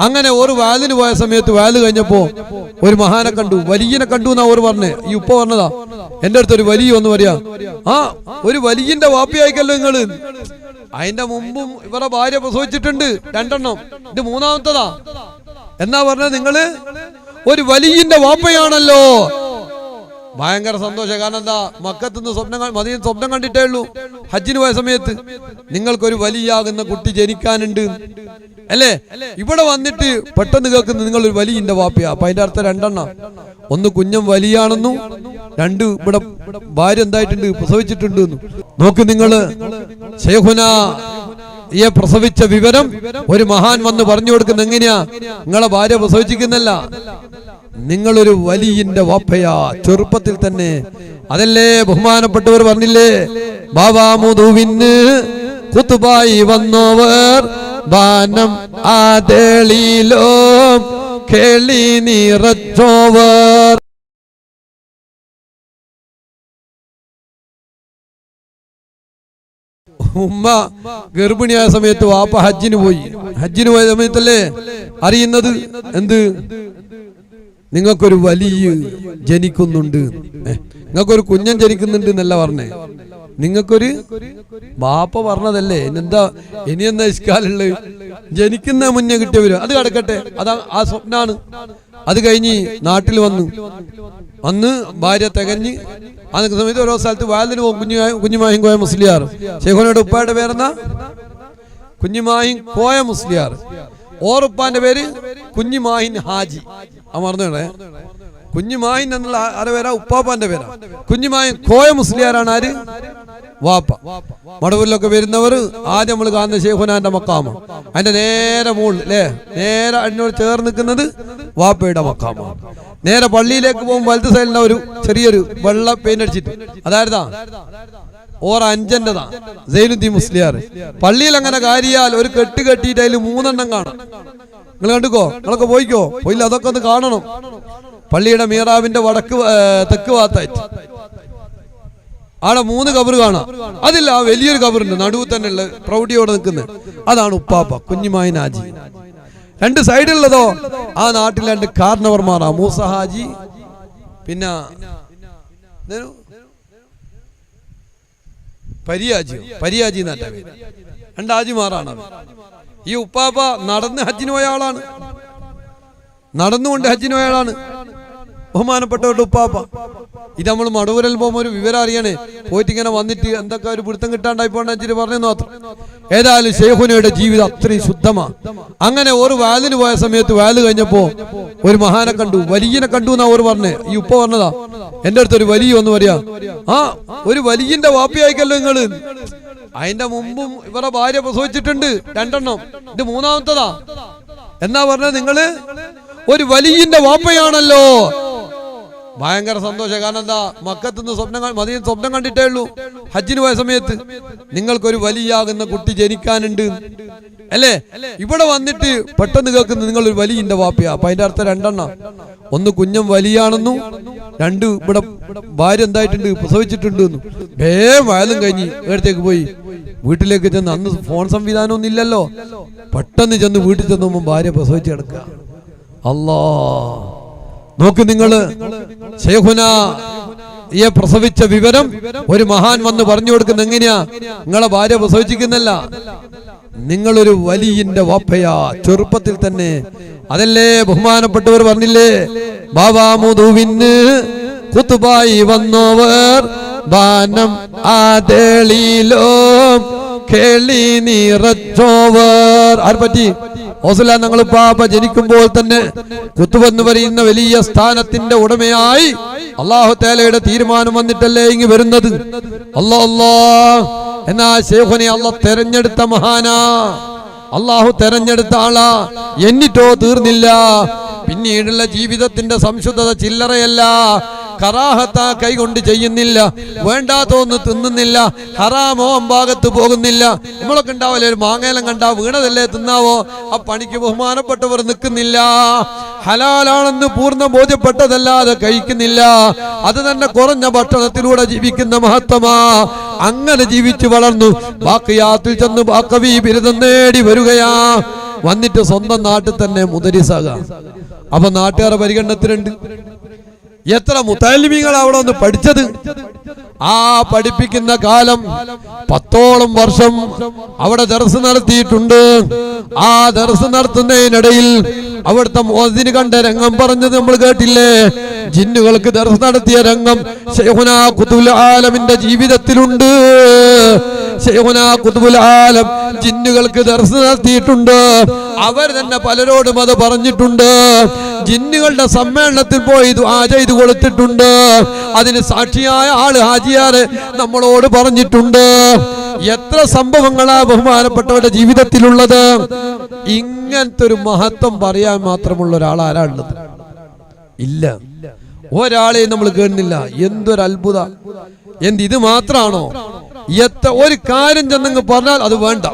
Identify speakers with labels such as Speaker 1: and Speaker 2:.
Speaker 1: അങ്ങനെ ഒരു വാലിന് പോയ സമയത്ത് വാൽ കഴിഞ്ഞപ്പോ ഒരു മഹാനെ കണ്ടു. വലിയനെ കണ്ടു എന്നാ ഓർ പറഞ്ഞേ. ഈ ഉപ്പ പറഞ്ഞതാ. എന്റെ അടുത്ത് ഒരു വലിയ ഒന്ന് പറയാ ആ ഒരു വലിയന്റെ വാപ്പിയായിക്കല്ലോ നിങ്ങൾ. അതിന്റെ മുമ്പും ഇവരുടെ ഭാര്യ പ്രസവിച്ചിട്ടുണ്ട് രണ്ടെണ്ണം. ഇത് മൂന്നാമത്തതാ. എന്നാ പറഞ്ഞത് നിങ്ങൾ? ഒരു വലിയന്റെ വാപ്പയാണല്ലോ. ഭയങ്കര സന്തോഷം. കാരണം എന്താ? മക്കത്തുനിന്ന് സ്വപ്നം മതി സ്വപ്നം കണ്ടിട്ടേ ഉള്ളൂ. ഹജ്ജിന് പോയ സമയത്ത് നിങ്ങൾക്കൊരു വലിയാകുന്ന കുട്ടി ജനിക്കാനുണ്ട്. അല്ലേ? ഇവിടെ വന്നിട്ട് പെട്ടെന്ന് കേൾക്കുന്നത് നിങ്ങൾ ഒരു വലിയ വാപ്പയാ. അപ്പൊ അതിന്റെ അർത്ഥം രണ്ടെണ്ണം. ഒന്ന് കുഞ്ഞം വലിയാണെന്നും രണ്ട് ഇവിടെ ഭാര്യ എന്തായിട്ടുണ്ട് പ്രസവിച്ചിട്ടുണ്ട്. നോക്ക് നിങ്ങൾ. ഈ പ്രസവിച്ച വിവരം ഒരു മഹാൻ വന്ന് പറഞ്ഞു കൊടുക്കുന്ന എങ്ങനെയാ? നിങ്ങളെ ഭാര്യ പ്രസവിച്ചിരിക്കുന്നല്ല നിങ്ങളൊരു വലിയന്റെ വാപ്പയാ. ചെറുപ്പത്തിൽ തന്നെ. അതല്ലേ ബഹുമാനപ്പെട്ടവർ പറഞ്ഞില്ലേ? ബാബാമുതുവിന് കുത്തുബായി വന്നവർ ബാനം ആതളിലോ കേളി നിറച്ചോവർ. ഉമ്മ ഗർഭിണിയായ സമയത്ത് വാപ്പ ഹജ്ജിന് പോയി. ഹജ്ജിന് പോയ സമയത്തല്ലേ? അറിയുന്നത്? എന്ത്? നിങ്ങൾക്കൊരു വലിയ ജനിക്കുന്നുണ്ട്. നിങ്ങൾക്കൊരു കുഞ്ഞൻ ജനിക്കുന്നുണ്ട് എന്നല്ല പറഞ്ഞേ. നിങ്ങൾക്കൊരു ബാപ്പ പറഞ്ഞതല്ലേ? എന്താ ഇനി എന്താ ഇഷ്കാലുള്ളത്? ജനിക്കുന്ന മുന്നേ കിട്ടിയവര് അത് കിടക്കട്ടെ. അതാ ആ സ്വപ്നാണ്. അത് കഴിഞ്ഞ് നാട്ടിൽ വന്നു. അന്ന് ഭാര്യ തികഞ്ഞ് ആ സമയത്ത് ഓരോ സ്ഥലത്ത് വാലിന് പോകും. കുഞ്ഞു കുഞ്ഞുമായും കോയ മുസ്ലിയാർ. ഷെയ്ഖോനയുടെ ഉപ്പായുടെ പേരെന്നാ കുഞ്ഞുമായും കോയ മുസ്ലിയാർ. ഓറുപ്പാന്റെ പേര് കുഞ്ഞുമാഹിൻ ഹാജി. ആ മറന്നേ കുഞ്ഞുമായിൻ എന്നുള്ള ആരുടെ പേരാ? ഉപ്പാപ്പാന്റെ പേരാ. കുഞ്ഞുമായി കോയ മുസ്ലിയാരാണ് ആര്? വാപ്പ. മടവൂരിലൊക്കെ വരുന്നവർ ആദ്യം നമ്മൾ കാണുന്ന ഷെയ്ഖുനാന്റെ മക്കാമ അതിന്റെ നേരെ മുകളിൽ അല്ലേ നേരെ അതിനോട് ചേർന്ന് നിൽക്കുന്നത് വാപ്പയുടെ മക്കാമാണ്. നേരെ പള്ളിയിലേക്ക് പോകുമ്പോൾ വലത്ത് സൈഡിലെ ഒരു ചെറിയൊരു വെള്ള പെയിന്റ് അടിച്ചിട്ട്. അതായിരുന്നാ ഓർ അഞ്ചന്റെതാ. സൈനുദ്ദീൻ മുസ്ലിയാർ. പള്ളിയിൽ അങ്ങനെ കാര്യാൽ ഒരു കെട്ട് കെട്ടിയിട്ട് അതിൽ മൂന്നെണ്ണം കാണാം. നിങ്ങൾ കണ്ടുക്കോ? നിങ്ങളൊക്കെ പോയിക്കോ? പോയില്ല അതൊക്കെ ഒന്ന് കാണണം. പള്ളിയുടെ മീറാവിന്റെ വടക്ക് തെക്ക് ഭാഗത്തായിട്ട്. ആടെ മൂന്ന് കബർ കാണാം. അതില്ല ആ വലിയൊരു കബറുണ്ട്. നടുവ് തന്നെ ഉള്ള പ്രൗഢിയോടെ നിൽക്കുന്നത് അതാണ് ഉപ്പാപ്പ കുഞ്ഞുമായി നാജി രണ്ട് സൈഡിലുള്ളതോ ആ നാട്ടിൽ രണ്ട് കാർണവർമാറാ മൂസ ഹാജി പിന്നെ പരിയാജി. പരിയാജി എന്നാ. രണ്ട് ഹാജിമാറാണ് ഈ ഉപ്പാപ്പ നടന്ന് ഹജ്ജിന് പോയ ആളാണ്. നടന്നുകൊണ്ട് ഹജ്ജിന് പോയ ആളാണ്. ബഹുമാനപ്പെട്ടവരുടെ ഉപ്പാപ്പ. ഇത് നമ്മൾ മടവൂരിൽ പോകുമ്പോൾ ഒരു വിവരം അറിയണേ. പോയിട്ട് ഇങ്ങനെ വന്നിട്ട് എന്തൊക്കെ ഒരു പിടുത്തം കിട്ടാണ്ടായി വെച്ചിട്ട് പറഞ്ഞു മാത്രം. ഏതായാലും ഷെയ്ഖുനയുടെ ജീവിതം അത്രയും ശുദ്ധമാണ് അങ്ങനെ ഒരു വാലിന് പോയ സമയത്ത് വാൽ കഴിഞ്ഞപ്പോ ഒരു മഹാനെ കണ്ടു. വലിയനെ കണ്ടു എന്നാ ഓർ പറഞ്ഞേ. ഈ ഉപ്പ പറഞ്ഞതാ. എന്റെ അടുത്ത് ഒരു വലിയ ഒന്ന് പറയാ ആ ഒരു വലിയന്റെ വാപ്പിയായിക്കല്ലോ നിങ്ങൾ. അതിന്റെ മുമ്പും ഇവരുടെ ഭാര്യ പ്രസവിച്ചിട്ടുണ്ട് രണ്ടെണ്ണം. ഇത് മൂന്നാമത്തതാ. എന്നാ പറഞ്ഞ നിങ്ങൾ? ഒരു വലിയന്റെ വാപ്പയാണല്ലോ. ഭയങ്കര സന്തോഷം. കാരണം എന്താ? മക്കത്തുനിന്ന് സ്വപ്നം മദീന സ്വപ്നം കണ്ടിട്ടേ ഉള്ളൂ. ഹജ്ജിന് പോയ സമയത്ത് നിങ്ങൾക്കൊരു വലിയാകുന്ന കുട്ടി ജനിക്കാനുണ്ട്. അല്ലേ? ഇവിടെ വന്നിട്ട് പെട്ടെന്ന് കേൾക്കുന്നത് നിങ്ങൾ ഒരു വലിയന്റെ വാപ്പയാ. അപ്പൊ അതിന്റെ അർത്ഥം രണ്ടെണ്ണം. ഒന്ന് കുഞ്ഞം വലിയാണെന്നും രണ്ട് ഇവിടെ ഭാര്യ എന്തായിട്ടുണ്ട്? പ്രസവിച്ചിട്ടുണ്ട് വേ വയലും കഴിഞ്ഞ് എടുത്തേക്ക് പോയി. വീട്ടിലേക്ക് ചെന്ന് അന്ന് ഫോൺ സംവിധാനം ഒന്നും ഇല്ലല്ലോ. പെട്ടെന്ന് ചെന്ന് വീട്ടിൽ ചെന്ന് ഭാര്യ പ്രസവിച്ച് കിടക്കുക. അല്ലാ നോക്ക് നിങ്ങൾ ഈ പ്രസവിച്ച വിവരം ഒരു മഹാൻ വന്ന് പറഞ്ഞു കൊടുക്കുന്ന എങ്ങനെയാ? നിങ്ങളെ ഭാര്യ പ്രസവിച്ചിരിക്കുന്നല്ല നിങ്ങളൊരു വലിയന്റെ വാപ്പയാ. ചെറുപ്പത്തിൽ തന്നെ. അതല്ലേ ബഹുമാനപ്പെട്ടവർ പറഞ്ഞില്ലേ? ബാബാമുതുവിന് കുത്തുബായി വന്നവർ. ബാനം ആതളിലോ കേളി നിറച്ചോവർ. ആര് പറ്റി ഓസല ഞങ്ങൾ പാപ ജനിക്കുമ്പോൾ തന്നെ കുത്തുവെന്ന് പറയുന്ന വലിയ സ്ഥാനത്തിന്റെ ഉടമയായി അള്ളാഹു തേലയുടെ തീരുമാനം വന്നിട്ടല്ലേ ഇങ്ങ് വരുന്നത്? അല്ലാ അല്ലാ. എന്നാ ശേഖനെ അല്ല തെരഞ്ഞെടുത്ത മഹാനാ. അള്ളാഹു തെരഞ്ഞെടുത്ത ആളാ. എന്നിട്ടോ തീർന്നില്ല. പിന്നീടുള്ള ജീവിതത്തിന്റെ സംശുദ്ധത ചില്ലറയല്ല. കറാഹത്ത കൈകൊണ്ട് ചെയ്യുന്നില്ല. വേണ്ടാത്തോന്ന് തിന്നുന്നില്ല. ഹറാമോ അമ്പാകത്ത് പോകുന്നില്ല. നമ്മളൊക്കെ ഉണ്ടാവില്ലേ ഒരു മാങ്ങേലം കണ്ടാ വീണതല്ലേ തിന്നാവോ? ആ പണിക്ക് ബഹുമാനപ്പെട്ടവർ നിൽക്കുന്നില്ല. ഹലാലാണെന്ന് പൂർണ ബോധ്യപ്പെട്ടതല്ലാതെ കഴിക്കുന്നില്ല. അത് തന്നെ കുറഞ്ഞ ഭക്ഷണത്തിലൂടെ ജീവിക്കുന്ന മഹത്വമാ അങ്ങനെ ജീവിച്ചു വളർന്നു. ബാക്കിയാത്തിൽ ചെന്ന് ബാക്കവി ബിരുദം നേടി വരികയാ. വന്നിട്ട് സ്വന്തം നാട്ടിൽ തന്നെ മുതരിസാകാം അപ്പൊ നാട്ടുകാരെ പരിഗണനത്തിലുണ്ട്. എത്ര മുത്താലിമീങ്ങൾ അവിടെ ഒന്ന് പഠിച്ചത്? ആ പഠിപ്പിക്കുന്ന കാലം പത്തോളം വർഷം അവിടെ ദർസ് നടത്തിയിട്ടുണ്ട്. ആ ദർസ് നടത്തുന്നതിനിടയിൽ അവിടുത്തെ മോദിന് കണ്ട രംഗം പറഞ്ഞത് നമ്മൾ കേട്ടില്ലേ? ജിന്നുകൾക്ക് ദർസ് നടത്തിയ രംഗം ആലമിന്റെ ജീവിതത്തിലുണ്ട്. ആലം ജിന്നുകൾക്ക് ദർസ് നടത്തിയിട്ടുണ്ട്. അവർ തന്നെ പലരോടും അത് പറഞ്ഞിട്ടുണ്ട്. ജിന്നുകളുടെ സമ്മേളനത്തിൽ പോയി ദുആ ചെയ്തു കൊടുത്തിട്ടുണ്ട്. അതിന് സാക്ഷിയായ ആൾ ഹാജിയാറ് നമ്മളോട് പറഞ്ഞിട്ടുണ്ട്. എത്ര സംഭവങ്ങളാ ബഹുമാനപ്പെട്ടവരുടെ ജീവിതത്തിലുള്ളത്. ഇങ്ങനത്തെ ഒരു മഹത്വം പറയാൻ മാത്രമുള്ള ഒരാൾ ആരാണുള്ളത് ഇല്ല. ഒരാളെയും നമ്മൾ കേൾക്കുന്നില്ല എന്തൊരു അത്ഭുത എന്ത് ഇത് മാത്രാണോ? എത്ര ഒരു കാര്യം ചെന്നങ്ങ് പറഞ്ഞാൽ അത് വേണ്ട.